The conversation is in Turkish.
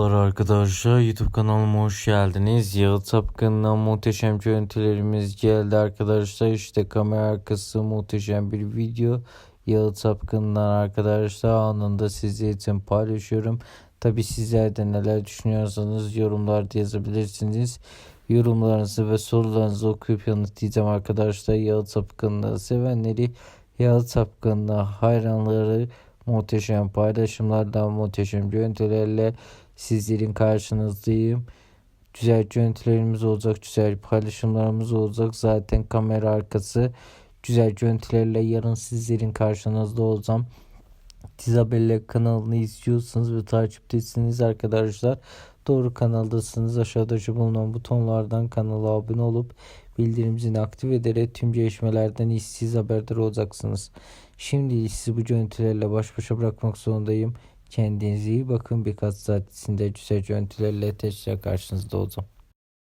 Merhabalar arkadaşlar YouTube kanalıma hoş geldiniz. Yağı Tapkın'dan muhteşem görüntülerimiz geldi arkadaşlar. İşte kamera arkası muhteşem bir video. Yağı Tapkın'dan arkadaşlar anında sizler için paylaşıyorum. Tabi sizler de neler düşünüyorsanız yorumlarda yazabilirsiniz. Yorumlarınızı ve sorularınızı okuyup yanıtlayacağım arkadaşlar. Yağı Tapkın'ı sevenleri, Yağı Tapkın'ı hayranları muhteşem paylaşımlardan muhteşem görüntülerle sizlerin karşınızdayım. Güzel görüntülerimiz olacak, güzel paylaşımlarımız olacak. Zaten kamera arkası güzel görüntülerle yarın sizlerin karşınızda olacağım. Tizabelle kanalını izliyorsanız ve takiptesiniz arkadaşlar. Doğru kanaldasınız. Aşağıdaki bulunan butonlardan kanala abone olup bildirim zilini aktif ederek tüm gelişmelerden işsiz haberdar olacaksınız. Şimdi sizi bu görüntülerle baş başa bırakmak zorundayım. Kendinize iyi bakın. Birkaç saat içinde güzel görüntülerle tekrar karşınızda olacağım.